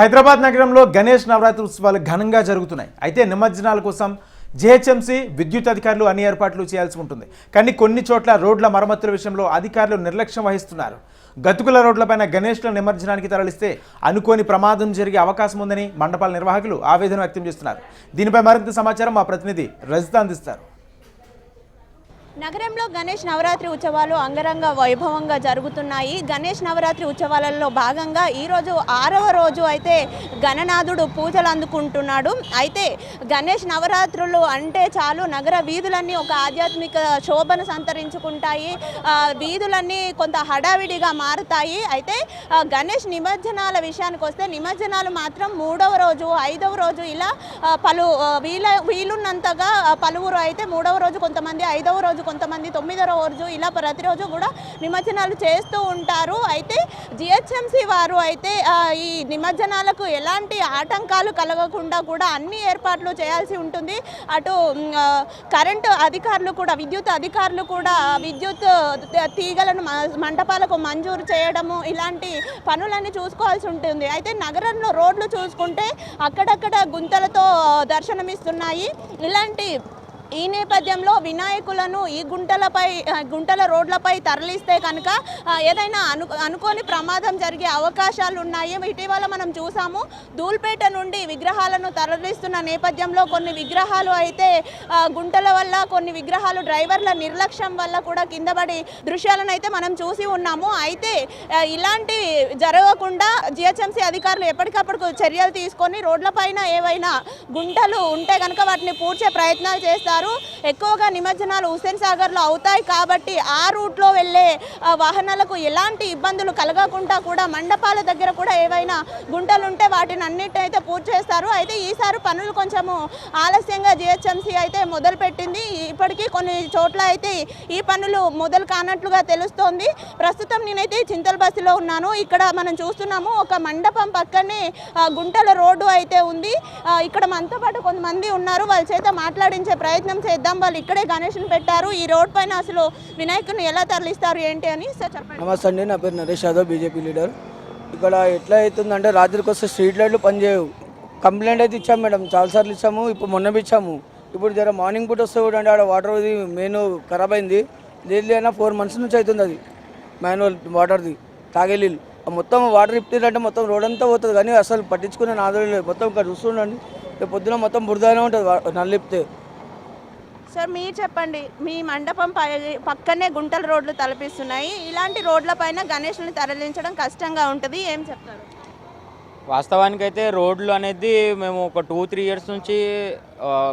హైదరాబాద్ నగరంలో గణేష్ నవరాత్రి ఉత్సవాలు ఘనంగా జరుగుతున్నాయి. అయితే నిమజ్జనాల కోసం జేహెచ్ఎంసీ విద్యుత్ అధికారులు అన్ని ఏర్పాట్లు చేయాల్సి ఉంటుంది. కానీ కొన్ని చోట్ల రోడ్ల మరమ్మతుల విషయంలో అధికారులు నిర్లక్ష్యం వహిస్తున్నారు. గతుకుల రోడ్లపైన గణేష్ల నిమజ్జనానికి తరలిస్తే అనుకోని ప్రమాదం జరిగే అవకాశం ఉందని మండపాల నిర్వాహకులు ఆవేదన వ్యక్తం చేస్తున్నారు. దీనిపై మరింత సమాచారం మా ప్రతినిధి రజిత అందిస్తారు. నగరంలో గణేష్ నవరాత్రి ఉత్సవాలు అంగరంగ వైభవంగా జరుగుతున్నాయి. గణేష్ నవరాత్రి ఉత్సవాలలో భాగంగా ఈరోజు ఆరవ రోజు అయితే గణనాథుడు పూజలు అందుకుంటున్నాడు. అయితే గణేష్ నవరాత్రులు అంటే చాలు నగర వీధులన్నీ ఒక ఆధ్యాత్మిక శోభను సంతరించుకుంటాయి. వీధులన్నీ కొంత హడావిడిగా మారుతాయి. అయితే గణేష్ నిమజ్జనాల విషయానికి వస్తే నిమజ్జనాలు మాత్రం మూడవ రోజు ఐదవ రోజు ఇలా పలు వీల వీలున్నంతగా పలువురు అయితే మూడవ రోజు కొంతమంది ఐదవ రోజు కొంతమంది తొమ్మిదో రోజు ఇలా ప్రతిరోజు కూడా నిమజ్జనాలు చేస్తూ ఉంటారు. అయితే జిహెచ్ఎంసి వారు అయితే ఈ నిమజ్జనాలకు ఎలాంటి ఆటంకాలు కలగకుండా కూడా అన్ని ఏర్పాట్లు చేయాల్సి ఉంటుంది. అటు కరెంటు అధికారులు కూడా విద్యుత్ అధికారులు కూడా విద్యుత్ తీగలను మ- మంటపాలకు మంజూరు చేయడము ఇలాంటి పనులన్నీ చూసుకోవాల్సి ఉంటుంది. అయితే నగరంలో రోడ్లు చూసుకుంటే అక్కడక్కడ గుంతలతో దర్శనమిస్తున్నాయి. ఇలాంటి ఈ నేపథ్యంలో వినాయకులను ఈ గుంటలపై గుంటల రోడ్లపై తరలిస్తే కనుక ఏదైనా అను అనుకోని ప్రమాదం జరిగే అవకాశాలు ఉన్నాయి. ఇటీవల మనం చూసాము ధూల్పేట నుండి విగ్రహాలను తరలిస్తున్న నేపథ్యంలో కొన్ని విగ్రహాలు అయితే గుంటల వల్ల కొన్ని విగ్రహాలు డ్రైవర్ల నిర్లక్ష్యం వల్ల కూడా కింద పడి దృశ్యాలను అయితే మనం చూసి ఉన్నాము. అయితే ఇలాంటి జరగకుండా జిహెచ్ఎంసీ అధికారులు ఎప్పటికప్పుడు చర్యలు తీసుకొని రోడ్లపైన ఏవైనా గుంటలు ఉంటే కనుక వాటిని పూడ్చే ప్రయత్నాలు చేస్తారు. ఎక్కువగా నిమజ్జనాలు హుస్సేన్ సాగర్లో అవుతాయి కాబట్టి ఆ రూట్లో వెళ్ళే వాహనాలకు ఎలాంటి ఇబ్బందులు కలగకుండా కూడా మండపాల దగ్గర కూడా ఏవైనా గుంటలు ఉంటే వాటిని అన్నిటినైతే పూర్తి చేస్తారు. అయితే ఈసారి పనులు కొంచెము ఆలస్యంగా జిహెచ్ఎంసీ అయితే మొదలుపెట్టింది ఇప్పటికీ కొన్ని చోట్ల అయితే ఈ పనులు మొదలు కానట్లుగా తెలుస్తోంది. ప్రస్తుతం నేనైతే చింతల బస్సులో ఉన్నాను. ఇక్కడ మనం చూస్తున్నాము ఒక మండపం పక్కనే గుంటల రోడ్డు అయితే ఉంది. ఇక్కడ మనతో పాటు కొంతమంది ఉన్నారు. వాళ్ళ చేత మాట్లాడించే ప్రయత్నం చేద్దాం. వాళ్ళు ఇక్కడే గణేష్ని పెట్టారు. ఈ రోడ్ పైన అసలు వినాయకుని ఎలా తరలిస్తారు ఏంటి అని సార్ చెప్పండి. నమస్తే అండి. నా పేరు నరేష్ యాదవ్ బీజేపీ లీడర్. ఇక్కడ ఎట్లా అవుతుందంటే రాత్రికి వస్తే స్ట్రీట్ లైట్లు పనిచేయవు కంప్లైంట్ అయితే ఇచ్చాము మేడం. చాలాసార్లు ఇచ్చాము. ఇప్పుడు మొన్న ఇచ్చాము. ఇప్పుడు జర మార్నింగ్ పూట వస్తే కూడా అంటే ఆడ వాటర్ ఇది మెయిన్ ఖరాబ్ అయింది. లేదు ఫోర్ మంత్స్ నుంచి అవుతుంది అది. మాన్యువల్ వాటర్ది. తాగే నీళ్ళు. మొత్తం వాటర్ ఇప్పిందంటే మొత్తం రోడ్ అంతా పోతుంది. కానీ అసలు పట్టించుకునే నాదులు లేదు. మొత్తం ఇక్కడ చూస్తుండండి. రేపు పొద్దున మొత్తం బురదనే ఉంటుంది. నల్లిప్తే సార్ మీరు చెప్పండి. మీ మండపం పై పక్కనే గుంటల రోడ్లు తలపిస్తున్నాయి. ఇలాంటి రోడ్ల పైన గణేష్ని తరలించడం కష్టంగా ఉంటుంది. ఏం చెప్తారు? వాస్తవానికి అయితే రోడ్లు అనేది మేము ఒక టూ త్రీ ఇయర్స్ నుంచి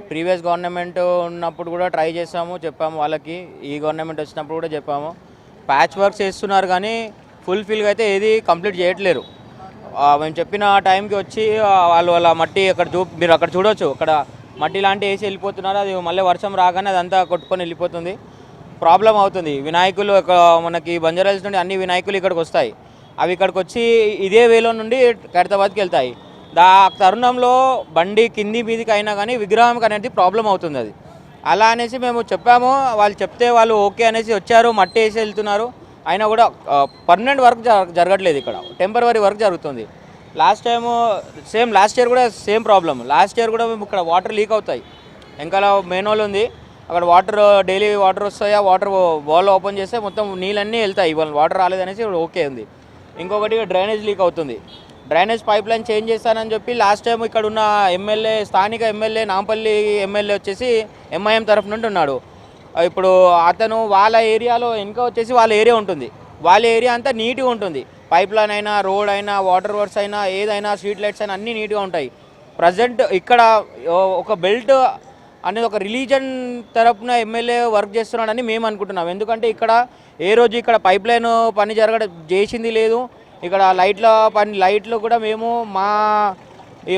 ప్రీవియస్ గవర్నమెంట్ ఉన్నప్పుడు కూడా ట్రై చేసాము చెప్పాము వాళ్ళకి. ఈ గవర్నమెంట్ వచ్చినప్పుడు కూడా చెప్పాము. ప్యాచ్ వర్క్స్ చేస్తున్నారు కానీ ఫుల్ఫిల్గా అయితే ఏది కంప్లీట్ చేయట్లేరు. మేము చెప్పిన టైంకి వచ్చి వాళ్ళు వాళ్ళ మట్టి అక్కడ చూ మీరు అక్కడ చూడొచ్చు. అక్కడ మట్టి లాంటి వేసి వెళ్ళిపోతున్నారు. అది మళ్ళీ వర్షం రాగానే అదంతా కొట్టుకొని వెళ్ళిపోతుంది. ప్రాబ్లం అవుతుంది. వినాయకులు ఒక మనకి బంజారాల్స్ నుండి అన్ని వినాయకులు ఇక్కడికి వస్తాయి. అవి ఇక్కడికి వచ్చి ఇదే వేలో నుండి ఖైరతాబాద్కి వెళ్తాయి. దా తరుణంలో బండి కింది మీదికి అయినా కానీ విగ్రహం అనేది ప్రాబ్లం అవుతుంది అది. అలా అనేసి మేము చెప్పాము. వాళ్ళు చెప్తే వాళ్ళు ఓకే అనేసి వచ్చారు. మట్టి వేసి వెళ్తున్నారు. అయినా కూడా పర్మనెంట్ వర్క్ జరగట్లేదు ఇక్కడ. టెంపరీ వర్క్ జరుగుతుంది. Last time same last year కూడా సేమ్ ప్రాబ్లం లాస్ట్ ఇయర్ కూడా మేము ఇక్కడ వాటర్ లీక్ అవుతాయి. వెనకాల మెయిన్ హోల్ ఉంది. అక్కడ వాటర్ డైలీ వాటర్ వస్తాయి ఆ వాటర్ బాల్ ఓపెన్ చేస్తే మొత్తం నీళ్ళన్నీ వెళ్తాయి. ఇవాళ వాటర్ రాలేదనేసి ఓకే ఉంది. ఇంకొకటి డ్రైనేజ్ లీక్ అవుతుంది. డ్రైనేజ్ పైప్ లైన్ చేంజ్ చేస్తానని చెప్పి లాస్ట్ టైం ఇక్కడ ఉన్న ఎమ్మెల్యే స్థానిక ఎమ్మెల్యే నాంపల్లి ఎమ్మెల్యే వచ్చేసి ఎంఐఎం తరఫు నుండి ఉన్నాడు. ఇప్పుడు అతను వాళ్ళ ఏరియాలో వెనుక వచ్చేసి వాళ్ళ ఏరియా ఉంటుంది. వాళ్ళ ఏరియా అంతా నీట్గా ఉంటుంది. పైప్ లైన్ అయినా రోడ్ అయినా వాటర్ వర్క్స్ అయినా ఏదైనా స్ట్రీట్ లైట్స్ అయినా అన్నీ నీట్గా ఉంటాయి. ప్రజెంట్ ఇక్కడ ఒక బెల్ట్ అనేది ఒక రిలీజన్ తరపున ఎమ్మెల్యే వర్క్ చేస్తున్నాడని మేము అనుకుంటున్నాం. ఎందుకంటే ఇక్కడ ఏ రోజు ఇక్కడ పైప్ లైన్ పని జరగడం చేసింది లేదు. ఇక్కడ లైట్ల పని లైట్లు కూడా మేము మా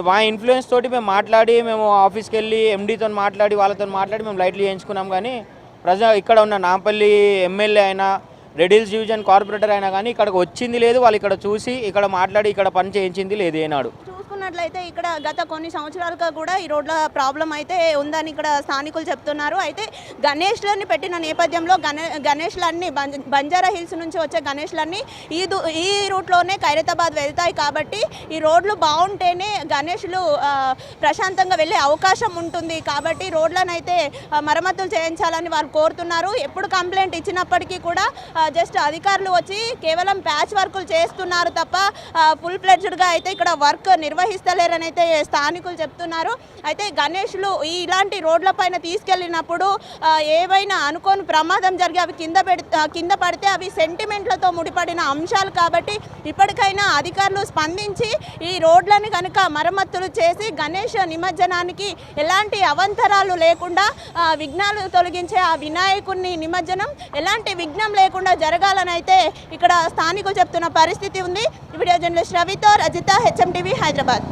మా ఇన్ఫ్లుయెన్స్ తోటి మేము మాట్లాడి మేము ఆఫీస్కి వెళ్ళి ఎండీతో మాట్లాడి వాళ్ళతో మాట్లాడి మేము లైట్లు చేయించుకున్నాం. కానీ ప్రజ ఇక్కడ ఉన్న నాంపల్లి ఎమ్మెల్యే అయినా రెడిల్స్ డివిజన్ కార్పొరేటర్ అయినా కానీ ఇక్కడికి వచ్చింది లేదు వాళ్ళు ఇక్కడ చూసి ఇక్కడ మాట్లాడి ఇక్కడ పని చేయించింది లేదు ఏనాడు. చూసుకున్నట్లయితే ఇక్కడ గత కొన్ని సంవత్సరాలుగా కూడా ఈ రోడ్ల ప్రాబ్లం అయితే ఉందని ఇక్కడ స్థానికులు చెప్తున్నారు. అయితే గణేష్లని పెట్టిన నేపథ్యంలో గణే గణేష్లన్నీ బంజ- బంజారా హిల్స్ నుంచి వచ్చే గణేష్లన్నీ ఈ దు ఈ రూట్లోనే ఖైరతాబాద్ వెళ్తాయి కాబట్టి ఈ రోడ్లు బాగుంటేనే గణేష్లు ప్రశాంతంగా వెళ్ళే అవకాశం ఉంటుంది. కాబట్టి రోడ్లను అయితే మరమ్మతులు చేయించాలని వారు కోరుతున్నారు. ఎప్పుడు కంప్లైంట్ ఇచ్చినప్పటికీ కూడా జస్ట్ అధికారులు వచ్చి కేవలం ప్యాచ్ వర్కులు చేస్తున్నారు తప్ప ఫుల్ ఫ్లెడ్జ్డ్గా అయితే ఇక్కడ వర్క్ నిర్వహిస్తలేరని అయితే స్థానికులు చెప్తున్నారు. అయితే గణేష్లు ఈ ఇలాంటి రోడ్లపైన తీసుకెళ్ళినప్పుడు ఏవైనా అనుకోని ప్రమాదం జరిగి అవి కింద పెడి కింద పడితే అవి సెంటిమెంట్లతో ముడిపడిన అంశాలు కాబట్టి ఇప్పటికైనా అధికారులు స్పందించి ఈ రోడ్లను కనుక మరమ్మతులు చేసి గణేష్ నిమజ్జనానికి ఎలాంటి అవంతరాలు లేకుండా విఘ్నాలు తొలగించే ఆ వినాయకుడిని నిమజ్జనం ఎలాంటి విఘ్నం లేకుండా జరగాలని అయితే ఇక్కడ స్థానికులు చెప్తున్న పరిస్థితి ఉంది. వీడియో జర్నలిస్ట్ రవితో రజిత హెచ్ఎం టీవీ హైదరాబాద్.